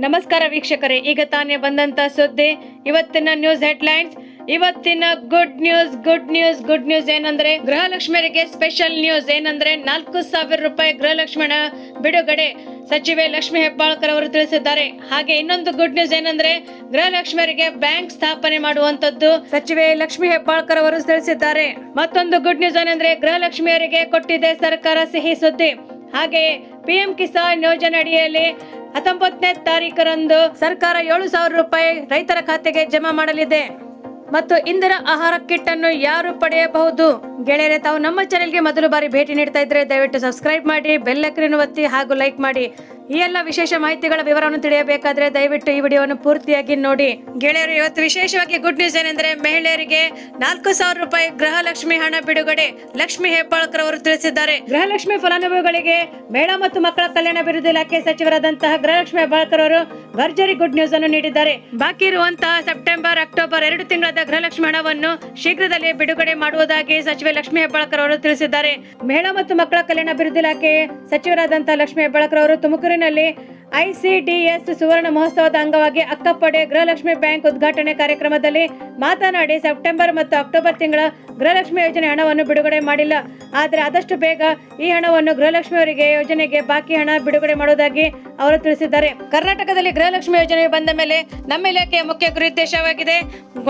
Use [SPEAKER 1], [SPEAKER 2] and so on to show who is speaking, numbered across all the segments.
[SPEAKER 1] ನಮಸ್ಕಾರ ವೀಕ್ಷಕರೇ, ಈಗ ತಾನೇ ಬಂದಂತ ಸುದ್ದಿ. ಇವತ್ತಿನ ನ್ಯೂಸ್ ಹೆಡ್ಲೈನ್ಸ್ ಇವತ್ತಿನ good news good news good news ಏನಂದ್ರೆ, ಗೃಹಲಕ್ಷ್ಮಿಯರಿಗೆ ಸ್ಪೆಷಲ್ ನ್ಯೂಸ್ ಏನಂದ್ರೆ, ನಾಲ್ಕು ಸಾವಿರ ರೂಪಾಯಿ ಗೃಹಲಕ್ಷ್ಮಣ ಬಿಡುಗಡೆ. ಸಚಿವೆ ಲಕ್ಷ್ಮಿ ಹೆಬ್ಬಾಳ್ಕರ್ ಅವರು ತಿಳಿಸಿದ್ದಾರೆ. ಹಾಗೆ ಇನ್ನೊಂದು ಗುಡ್ ನ್ಯೂಸ್ ಏನಂದ್ರೆ, ಗೃಹಲಕ್ಷ್ಮಿಯರಿಗೆ ಬ್ಯಾಂಕ್ ಸ್ಥಾಪನೆ ಮಾಡುವಂತದ್ದು ಸಚಿವೆ ಲಕ್ಷ್ಮಿ ಹೆಬ್ಬಾಳ್ಕರ್ ಅವರು ತಿಳಿಸಿದ್ದಾರೆ. ಮತ್ತೊಂದು ಗುಡ್ ನ್ಯೂಸ್ ಏನಂದ್ರೆ, ಗೃಹಲಕ್ಷ್ಮಿಯರಿಗೆ ಕೊಟ್ಟಿದೆ ಸರ್ಕಾರ ಸಿಹಿ ಸುದ್ದಿ. ಹಾಗೆ ಪಿಎಂ ಕಿಸಾನ್ ಯೋಜನೆ ಅಡಿಯಲ್ಲಿ ಹತ್ತೊಂಬತ್ತನೇ ತಾರೀಕರಂದು ಸರ್ಕಾರ ಏಳು ಸಾವಿರ ರೂಪಾಯಿ ರೈತರ ಖಾತೆಗೆ ಜಮಾ ಮಾಡಲಿದೆ. ಮತ್ತು ಇಂದಿರ ಆಹಾರ ಕಿಟ್ ಅನ್ನು ಯಾರು ಪಡೆಯಬಹುದು? ಗೆಳೆಯರೆ, ತಾವು ನಮ್ಮ ಚಾನೆಲ್ಗೆ ಮೊದಲು ಬಾರಿ ಭೇಟಿ ನೀಡ್ತಾ ಇದ್ರೆ ದಯವಿಟ್ಟು ಸಬ್ಸ್ಕ್ರೈಬ್ ಮಾಡಿ ಬೆಲ್ ಒತ್ತಿ ಹಾಗೂ ಲೈಕ್ ಮಾಡಿ. ಈ ಎಲ್ಲ ವಿಶೇಷ ಮಾಹಿತಿಗಳ ವಿವರವನ್ನು ತಿಳಿಯಬೇಕಾದ್ರೆ ದಯವಿಟ್ಟು ಈ ವಿಡಿಯೋವನ್ನು ಪೂರ್ತಿಯಾಗಿ ನೋಡಿ. ಗೆಳೆಯರು, ಇವತ್ತು ವಿಶೇಷವಾಗಿ ಗುಡ್ ನ್ಯೂಸ್ ಏನೆಂದ್ರೆ ಮಹಿಳೆಯರಿಗೆ ನಾಲ್ಕು ಸಾವಿರ ರೂಪಾಯಿ ಗೃಹಲಕ್ಷ್ಮಿ ಹಣ ಬಿಡುಗಡೆ ಲಕ್ಷ್ಮಿ ಹೆಬ್ಬಾಳ್ಕರ್ ಅವರು ತಿಳಿಸಿದ್ದಾರೆ. ಗೃಹಲಕ್ಷ್ಮಿ ಫಲಾನುಭವಿಗಳಿಗೆ ಮಹಿಳಾ ಮತ್ತು ಮಕ್ಕಳ ಕಲ್ಯಾಣ ಅಭಿವೃದ್ಧಿ ಇಲಾಖೆ ಸಚಿವರಾದಂತಹ ಗೃಹಲಕ್ಷ್ಮಿ ಹೆಬ್ಬಾಳ್ಕರ್ ಅವರು ಭರ್ಜರಿ ಗುಡ್ ನ್ಯೂಸ್ ಅನ್ನು ನೀಡಿದ್ದಾರೆ. ಬಾಕಿ ಇರುವಂತಹ ಸೆಪ್ಟೆಂಬರ್, ಅಕ್ಟೋಬರ್ ಎರಡು ತಿಂಗಳದ ಗೃಹಲಕ್ಷ್ಮಿ ಹಣವನ್ನು ಶೀಘ್ರದಲ್ಲಿ ಬಿಡುಗಡೆ ಮಾಡುವುದಾಗಿ ಸಚಿವೆ ಲಕ್ಷ್ಮಿ ಹೆಬ್ಬಾಳ್ಕರ್ ಅವರು ತಿಳಿಸಿದ್ದಾರೆ. ಮಹಿಳಾ ಮತ್ತು ಮಕ್ಕಳ ಕಲ್ಯಾಣ ಅಭಿವೃದ್ಧಿ ಇಲಾಖೆ ಸಚಿವರಾದಂತಹ ಲಕ್ಷ್ಮಿ ಹೆಬ್ಬಾಳ್ಕರ್ ಅವರು ತುಮಕೂರಿನಲ್ಲಿ ಐಸಿಡಿಎಸ್ ಸುವರ್ಣ ಮಹೋತ್ಸವದ ಅಂಗವಾಗಿ ಅಕ್ಕಪಡೆ ಗೃಹಲಕ್ಷ್ಮಿ ಬ್ಯಾಂಕ್ ಉದ್ಘಾಟನೆ ಕಾರ್ಯಕ್ರಮದಲ್ಲಿ ಮಾತನಾಡಿ ಸೆಪ್ಟೆಂಬರ್ ಮತ್ತು ಅಕ್ಟೋಬರ್ ತಿಂಗಳ ಗೃಹಲಕ್ಷ್ಮಿ ಯೋಜನೆ ಹಣವನ್ನು ಬಿಡುಗಡೆ ಮಾಡಿಲ್ಲ. ಆದರೆ ಆದಷ್ಟು ಬೇಗ ಈ ಹಣವನ್ನು ಗೃಹಲಕ್ಷ್ಮಿ ಅವರಿಗೆ ಯೋಜನೆಗೆ ಬಾಕಿ ಹಣ ಬಿಡುಗಡೆ ಮಾಡುವುದಾಗಿ ಅವರು ತಿಳಿಸಿದ್ದಾರೆ. ಕರ್ನಾಟಕದಲ್ಲಿ ಗೃಹಲಕ್ಷ್ಮಿ ಯೋಜನೆ ಬಂದ ಮೇಲೆ ನಮ್ಮ ಇಲಾಖೆಯ ಮುಖ್ಯ ಗುರುದ್ದೇಶವಾಗಿದೆ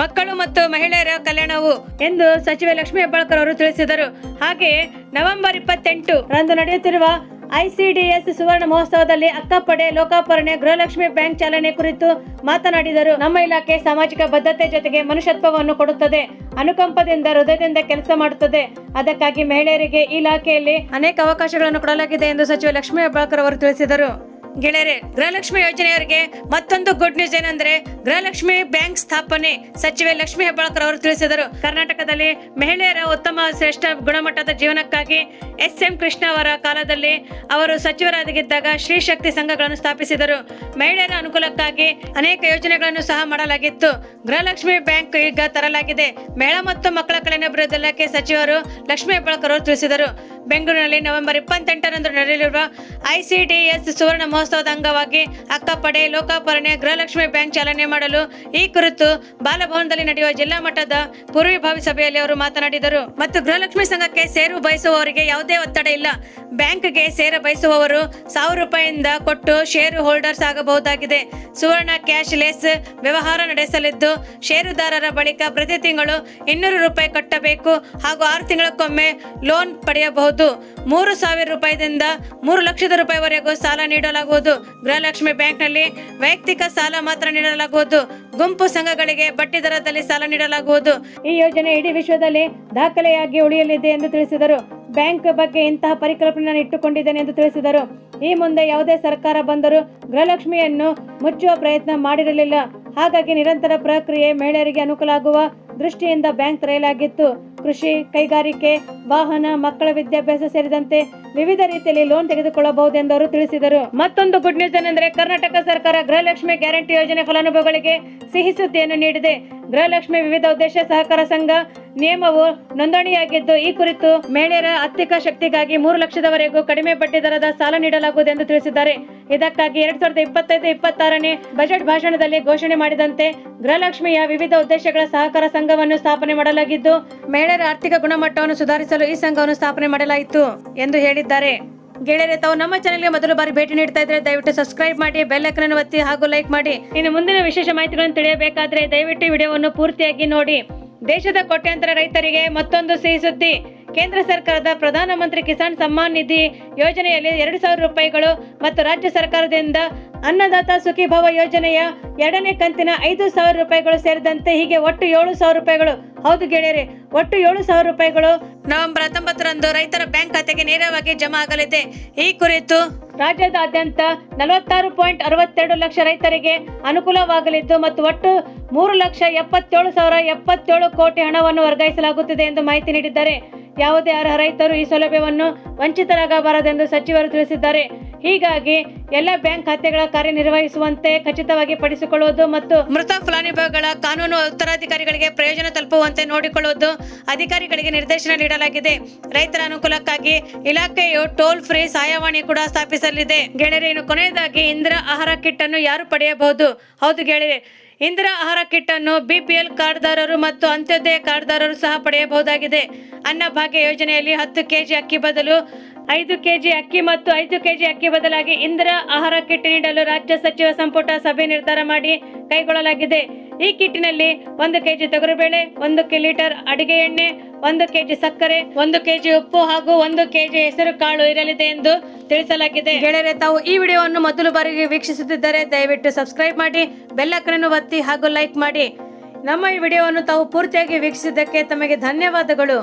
[SPEAKER 1] ಮಕ್ಕಳು ಮತ್ತು ಮಹಿಳೆಯರ ಕಲ್ಯಾಣವು ಎಂದು ಸಚಿವೆ ಲಕ್ಷ್ಮಿ ಹೆಬ್ಬಾಳ್ಕರ್ ಅವರು ತಿಳಿಸಿದರು. ಹಾಗೆಯೇ ನವೆಂಬರ್ ಇಪ್ಪತ್ತೆಂಟು ರಂದು ನಡೆಯುತ್ತಿರುವ ಐಸಿಡಿಎಸ್ ಸುವರ್ಣ ಮಹೋತ್ಸವದಲ್ಲಿ ಅಕ್ಕಪಡೆ, ಲೋಕಾಪರಣೆ, ಗೃಹಲಕ್ಷ್ಮಿ ಬ್ಯಾಂಕ್ ಚಾಲನೆ ಕುರಿತು ಮಾತನಾಡಿದರು. ನಮ್ಮ ಇಲಾಖೆ ಸಾಮಾಜಿಕ ಬದ್ಧತೆ ಜೊತೆಗೆ ಮನುಷ್ಯತ್ವವನ್ನು ಕೊಡುತ್ತದೆ. ಅನುಕಂಪದಿಂದ, ಹೃದಯದಿಂದ ಕೆಲಸ ಮಾಡುತ್ತದೆ. ಅದಕ್ಕಾಗಿ ಮಹಿಳೆಯರಿಗೆ ಇಲಾಖೆಯಲ್ಲಿ ಅನೇಕ ಅವಕಾಶಗಳನ್ನು ಕೊಡಲಾಗಿದೆ ಎಂದು ಸಚಿವ ಲಕ್ಷ್ಮೀ ಹೆಬ್ಬಾಳ್ಕರ್ ಅವರು ತಿಳಿಸಿದರು. ಗೆಳೆಯರೆ, ಗೃಹಲಕ್ಷ್ಮಿ ಯೋಜನೆಯವರಿಗೆ ಮತ್ತೊಂದು ಗುಡ್ ನ್ಯೂಸ್ ಏನಂದ್ರೆ, ಗೃಹಲಕ್ಷ್ಮಿ ಬ್ಯಾಂಕ್ ಸ್ಥಾಪನೆ, ಸಚಿವೆ ಲಕ್ಷ್ಮಿ ಹೆಬ್ಬಾಳ್ಕರ್ ಅವರು ತಿಳಿಸಿದರು. ಕರ್ನಾಟಕದಲ್ಲಿ ಮಹಿಳೆಯರ ಉತ್ತಮ ಶ್ರೇಷ್ಠ ಗುಣಮಟ್ಟದ ಜೀವನಕ್ಕಾಗಿ ಎಸ್ ಎಂ ಕೃಷ್ಣ ಅವರ ಕಾಲದಲ್ಲಿ ಅವರು ಸಚಿವರಾಗಿದ್ದಾಗ ಶ್ರೀ ಶಕ್ತಿ ಸಂಘಗಳನ್ನು ಸ್ಥಾಪಿಸಿದರು. ಮಹಿಳೆಯರ ಅನುಕೂಲಕ್ಕಾಗಿ ಅನೇಕ ಯೋಜನೆಗಳನ್ನು ಸಹ ಮಾಡಲಾಗಿತ್ತು. ಗೃಹಲಕ್ಷ್ಮಿ ಬ್ಯಾಂಕ್ ಈಗ ತರಲಾಗಿದೆ. ಮಹಿಳಾ ಮತ್ತು ಮಕ್ಕಳ ಕಲ್ಯಾಣ ಇಲಾಖೆ ಸಚಿವರು ಲಕ್ಷ್ಮಿ ಹೆಬ್ಬಾಳ್ಕರ್ ಅವರು ತಿಳಿಸಿದರು. ಬೆಂಗಳೂರಿನಲ್ಲಿ ನವೆಂಬರ್ ಇಪ್ಪತ್ತೆಂಟರಂದು ನಡೆಯಲಿರುವ ಐಸಿಡಿಎಸ್ ಸುವರ್ಣ ಮಹೋತ್ಸವದ ಅಂಗವಾಗಿ ಅಕ್ಕಪಡೆ, ಲೋಕಾಪರಣೆ, ಗೃಹಲಕ್ಷ್ಮಿ ಬ್ಯಾಂಕ್ ಚಾಲನೆ ಮಾಡಲು ಈ ಕುರಿತು ಬಾಲಭವನದಲ್ಲಿ ನಡೆಯುವ ಜಿಲ್ಲಾ ಮಟ್ಟದ ಪೂರ್ವಭಾವಿ ಸಭೆಯಲ್ಲಿ ಅವರು ಮಾತನಾಡಿದರು. ಮತ್ತು ಗೃಹಲಕ್ಷ್ಮಿ ಸಂಘಕ್ಕೆ ಸೇರು ಬಯಸುವವರಿಗೆ ಯಾವುದೇ ಒತ್ತಡ ಇಲ್ಲ. ಬ್ಯಾಂಕ್ಗೆ ಸೇರ ಬಯಸುವವರು ಸಾವಿರ ರೂಪಾಯಿಯಿಂದ ಕೊಟ್ಟು ಷೇರು ಹೋಲ್ಡರ್ಸ್ ಆಗಬಹುದಾಗಿದೆ. ಸುವರ್ಣ ಕ್ಯಾಶ್ ಲೆಸ್ ವ್ಯವಹಾರ ನಡೆಸಲಿದ್ದು, ಷೇರುದಾರರ ಬಳಿಕ ಪ್ರತಿ ತಿಂಗಳು ಇನ್ನೂರು ರೂಪಾಯಿ ಕಟ್ಟಬೇಕು ಹಾಗೂ ಆರು ತಿಂಗಳಕ್ಕೊಮ್ಮೆ ಲೋನ್ ಪಡೆಯಬಹುದು. ಮೂರು ಸಾವಿರ ರೂಪಾಯಿದಿಂದ ಮೂರು ಲಕ್ಷದ ರೂಪಾಯಿವರೆಗೂ ಸಾಲ ನೀಡಲಾಗುವುದು. ಗೃಹಲಕ್ಷ್ಮಿ ಬ್ಯಾಂಕ್ನಲ್ಲಿ ವೈಯಕ್ತಿಕ ಸಾಲ ಮಾತ್ರ ನೀಡಲಾಗುವುದು. ಗುಂಪು ಸಂಘಗಳಿಗೆ ಬಡ್ಡಿ ದರದಲ್ಲಿ ಸಾಲ ನೀಡಲಾಗುವುದು. ಈ ಯೋಜನೆ ಇಡೀ ವಿಶ್ವದಲ್ಲಿ ದಾಖಲೆಯಾಗಿ ಉಳಿಯಲಿದೆ ಎಂದು ತಿಳಿಸಿದರು. ಬ್ಯಾಂಕ್ ಬಗ್ಗೆ ಇಂತಹ ಪರಿಕಲ್ಪನೆಯನ್ನು ಇಟ್ಟುಕೊಂಡಿದ್ದೇನೆ ಎಂದು ತಿಳಿಸಿದರು. ಈ ಮುಂದೆ ಯಾವುದೇ ಸರ್ಕಾರ ಬಂದರೂ ಗೃಹಲಕ್ಷ್ಮಿಯನ್ನು ಮುಚ್ಚುವ ಪ್ರಯತ್ನ ಮಾಡಿರಲಿಲ್ಲ. ಹಾಗಾಗಿ ನಿರಂತರ ಪ್ರಕ್ರಿಯೆ ಮಹಿಳೆಯರಿಗೆ ಅನುಕೂಲ ಆಗುವ ದೃಷ್ಟಿಯಿಂದ ಬ್ಯಾಂಕ್ ತೆರೆಯಲಾಗಿತ್ತು. ಕೃಷಿ ಕೈಗಾರಿಕೆ, ವಾಹನ, ಮಕ್ಕಳ ವಿದ್ಯಾಭ್ಯಾಸ ಸೇರಿದಂತೆ ವಿವಿಧ ರೀತಿಯಲ್ಲಿ ಲೋನ್ ತೆಗೆದುಕೊಳ್ಳಬಹುದು ಎಂದು ಅವರು ತಿಳಿಸಿದರು. ಮತ್ತೊಂದು ಗುಡ್ ನ್ಯೂಸ್ ಏನೆಂದರೆ ಕರ್ನಾಟಕ ಸರ್ಕಾರ ಗೃಹಲಕ್ಷ್ಮಿ ಗ್ಯಾರಂಟಿ ಯೋಜನೆ ಫಲಾನುಭವಿಗಳಿಗೆ ಸಿಹಿ ಸುದ್ದಿಯನ್ನು ನೀಡಿದೆ. ಗೃಹಲಕ್ಷ್ಮಿ ವಿವಿಧ ಉದ್ದೇಶ ಸಹಕಾರ ಸಂಘ ನಿಯಮವು ನೋಂದಣಿಯಾಗಿದ್ದು, ಈ ಕುರಿತು ಮಹಿಳೆಯರ ಆರ್ಥಿಕ ಶಕ್ತಿಗಾಗಿ ಮೂರು ಲಕ್ಷದವರೆಗೂ ಕಡಿಮೆ ಬಡ್ಡಿ ದರದ ಸಾಲ ನೀಡಲಾಗುವುದು ಎಂದು ತಿಳಿಸಿದ್ದಾರೆ. ಇದಕ್ಕಾಗಿ ಎರಡ್ ಸಾವಿರದ ಇಪ್ಪತ್ತೈದು, ಇಪ್ಪತ್ತಾರನೇ ಬಜೆಟ್ ಭಾಷಣದಲ್ಲಿ ಘೋಷಣೆ ಮಾಡಿದಂತೆ ಗೃಹಲಕ್ಷ್ಮಿಯ ವಿವಿಧ ಉದ್ದೇಶಗಳ ಸಹಕಾರ ಸಂಘವನ್ನು ಸ್ಥಾಪನೆ ಮಾಡಲಾಗಿದ್ದು, ಮಹಿಳೆಯರ ಆರ್ಥಿಕ ಗುಣಮಟ್ಟವನ್ನು ಸುಧಾರಿಸಲು ಈ ಸಂಘವನ್ನು ಸ್ಥಾಪನೆ ಮಾಡಲಾಯಿತು ಎಂದು ಹೇಳಿದ್ದಾರೆ. ಗೆಳೆಯರೆ, ತಾವು ನಮ್ಮ ಚಾನೆಲ್ಗೆ ಮೊದಲು ಬಾರಿ ಭೇಟಿ ನೀಡ್ತಾ ಇದ್ರೆ ದಯವಿಟ್ಟು ಸಬ್ಸ್ಕ್ರೈಬ್ ಮಾಡಿ ಬೆಲ್ ಐಕನ್ ಒತ್ತಿ ಹಾಗೂ ಲೈಕ್ ಮಾಡಿ. ಇನ್ನು ಮುಂದಿನ ವಿಶೇಷ ಮಾಹಿತಿಗಳನ್ನು ತಿಳಿಯಬೇಕಾದ್ರೆ ದಯವಿಟ್ಟು ವಿಡಿಯೋವನ್ನು ಪೂರ್ತಿಯಾಗಿ ನೋಡಿ. ದೇಶದ ಕೋಟ್ಯಾಂತರ ರೈತರಿಗೆ ಮತ್ತೊಂದು ಸಿಹಿ ಸುದ್ದಿ. ಕೇಂದ್ರ ಸರ್ಕಾರದ ಪ್ರಧಾನಮಂತ್ರಿ ಕಿಸಾನ್ ಸಮ್ಮಾನ್ ನಿಧಿ ಯೋಜನೆಯಲ್ಲಿ ಎರಡು ಸಾವಿರ ರೂಪಾಯಿಗಳು ಮತ್ತು ರಾಜ್ಯ ಸರ್ಕಾರದಿಂದ ಅನ್ನದಾತ ಸುಖೀಭವ ಯೋಜನೆಯ ಎರಡನೇ ಕಂತಿನ ಐದು ಸಾವಿರ ರೂಪಾಯಿಗಳು ಸೇರಿದಂತೆ ಹೀಗೆ ಒಟ್ಟು ಏಳು ಸಾವಿರ ರೂಪಾಯಿಗಳು. ಹೌದು ಗೆಳೆಯರೆ ಒಟ್ಟು ಏಳು ಸಾವಿರ ರೂಪಾಯಿಗಳು ನವೆಂಬರ್ ಹತ್ತೊಂಬತ್ತರಂದು ರೈತರ ಬ್ಯಾಂಕ್ ಖಾತೆಗೆ ನೇರವಾಗಿ ಜಮಾ ಆಗಲಿದೆ. ಈ ಕುರಿತು ರಾಜ್ಯದಾದ್ಯಂತ ನಲವತ್ತಾರು ಪಾಯಿಂಟ್ ಅರವತ್ತೆರಡು ಲಕ್ಷ ರೈತರಿಗೆ ಅನುಕೂಲವಾಗಲಿದ್ದು ಮತ್ತು ಒಟ್ಟು ಮೂರು ಲಕ್ಷ ಎಪ್ಪತ್ತೇಳು ಸಾವಿರ ಎಪ್ಪತ್ತೇಳು ಕೋಟಿ ಹಣವನ್ನು ವರ್ಗಾಯಿಸಲಾಗುತ್ತಿದೆ ಎಂದು ಮಾಹಿತಿ ನೀಡಿದ್ದಾರೆ. ಯಾವುದೇ ಅರ್ಹ ರೈತರು ಈ ಸೌಲಭ್ಯವನ್ನು ವಂಚಿತರಾಗಬಾರದೆಂದು ಸಚಿವರು ತಿಳಿಸಿದ್ದಾರೆ. ಹೀಗಾಗಿ ಎಲ್ಲ ಬ್ಯಾಂಕ್ ಖಾತೆಗಳ ಕಾರ್ಯನಿರ್ವಹಿಸುವಂತೆ ಖಚಿತವಾಗಿ ಪಡಿಸಿಕೊಳ್ಳುವುದು ಮತ್ತು ಮೃತ ಫಲಾನುಭವಿಗಳ ಕಾನೂನು ಉತ್ತರಾಧಿಕಾರಿಗಳಿಗೆ ಪ್ರಯೋಜನ ತಲುಪುವಂತೆ ನೋಡಿಕೊಳ್ಳುವುದು ಅಧಿಕಾರಿಗಳಿಗೆ ನಿರ್ದೇಶನ ನೀಡಲಾಗಿದೆ. ರೈತರ ಅನುಕೂಲಕ್ಕಾಗಿ ಇಲಾಖೆಯು ಟೋಲ್ ಫ್ರೀ ಸಹಾಯವಾಣಿ ಕೂಡ ಸ್ಥಾಪಿಸಲಿದೆ. ಗೆಳೆಯರೆ ಇನ್ನು ಕೊನೆಯದಾಗಿ ಇಂದಿರಾ ಆಹಾರ ಕಿಟ್ ಅನ್ನು ಯಾರು ಪಡೆಯಬಹುದು? ಹೌದು ಗೆಳೆಯರೆ, ಇಂದಿರಾ ಆಹಾರ ಕಿಟ್ ಅನ್ನು ಬಿಪಿಎಲ್ ಕಾರ್ಡ್ದಾರರು ಮತ್ತು ಅಂತ್ಯೋದಯ ಕಾರ್ಡ್ದಾರರು ಸಹ ಪಡೆಯಬಹುದಾಗಿದೆ. ಅನ್ನಭಾಗ್ಯ ಯೋಜನೆಯಲ್ಲಿ ಹತ್ತು ಕೆಜಿ ಅಕ್ಕಿ ಬದಲು ಐದು ಕೆಜಿ ಅಕ್ಕಿ ಮತ್ತು ಐದು ಕೆಜಿ ಅಕ್ಕಿ ಬದಲಾಗಿ ಇಂದಿರ ಆಹಾರ ಕಿಟ್ ನೀಡಲು ರಾಜ್ಯ ಸಚಿವ ಸಂಪುಟ ಸಭೆ ನಿರ್ಧಾರ ಮಾಡಿ ಕೈಗೊಳ್ಳಲಾಗಿದೆ. ಈ ಕಿಟ್ಟಿನಲ್ಲಿ ಒಂದು ಕೆಜಿ ತೊಗರಿಬೇಳೆ, ಒಂದು ಕೆ ಲೀಟರ್ ಅಡಿಗೆ ಎಣ್ಣೆ, ಒಂದು ಕೆಜಿ ಸಕ್ಕರೆ, ಒಂದು ಕೆಜಿ ಉಪ್ಪು ಹಾಗೂ ಒಂದು ಕೆಜಿ ಹೆಸರು ಕಾಳು ಇರಲಿದೆ ಎಂದು ತಿಳಿಸಲಾಗಿದೆ. ಗೆಳೆಯರೆ, ತಾವು ಈ ವಿಡಿಯೋವನ್ನು ಮೊದಲು ಬಾರಿಗೆ ವೀಕ್ಷಿಸುತ್ತಿದ್ದರೆ ದಯವಿಟ್ಟು ಸಬ್ಸ್ಕ್ರೈಬ್ ಮಾಡಿ ಬೆಲ್ಲಕ್ಕನನ್ನು ಒತ್ತಿ ಹಾಗೂ ಲೈಕ್ ಮಾಡಿ. ನಮ್ಮ ಈ ವಿಡಿಯೋವನ್ನು ತಾವು ಪೂರ್ತಿಯಾಗಿ ವೀಕ್ಷಿಸಿದ್ದಕ್ಕೆ ತಮಗೆ ಧನ್ಯವಾದಗಳು.